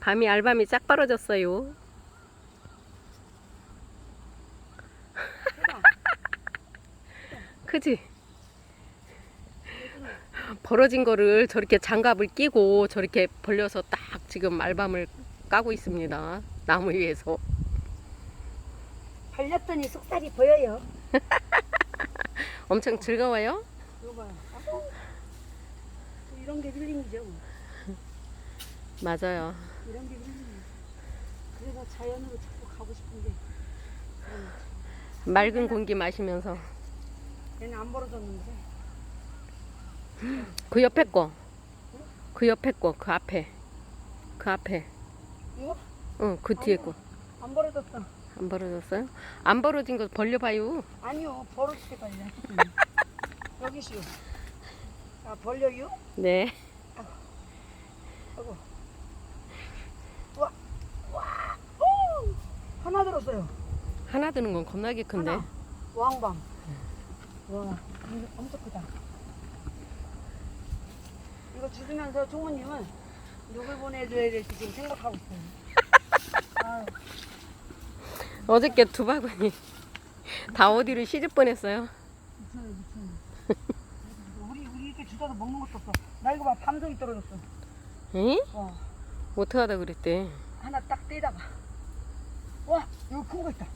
밤이 알밤이 짝 벌어졌어요. 크지? 벌어진 거를 저렇게 장갑을 끼고 저렇게 벌려서 딱 지금 알밤을 까고 있습니다. 나무 위에서. 발렸더니 속살이 보여요. 엄청 즐거워요? 이거. 아우, 이런 게 힐링이죠. 맞아요. 이런 게 힐링이에요. 그래서 자연으로 자꾸 가고 싶은데 맑은 공기 마시면서 얘는 안 벌어졌는데 그 옆에 거. 그 옆에 거, 그 앞에. 그 앞에. 이거 응, 그 뒤에 거. 안 벌어졌어. 안 벌어졌어요? 안 벌어진 거 벌려봐요. 아니요 벌어질 때까지 여기시오. 아 벌려요? 네. 하고 와, 와, 오! 하나 들었어요. 하나 드는 건 겁나게 큰데. 하나. 왕방. 와, 엄청 크다. 이거 주시면서 총무님은 누굴 보내줘야 될지 지금 생각하고 있어요. 아유, 어저께 두 바구니 다 어디로 시집 보냈어요. 미쳐요, 미쳐요. 우리 우리 이렇게 주다도 먹는 것도 없어. 나 이거 봐, 밤송이 떨어졌어. 응? 어, 어떡하다 그랬대. 하나 딱 떼다가. 와, 이거 큰거 있다.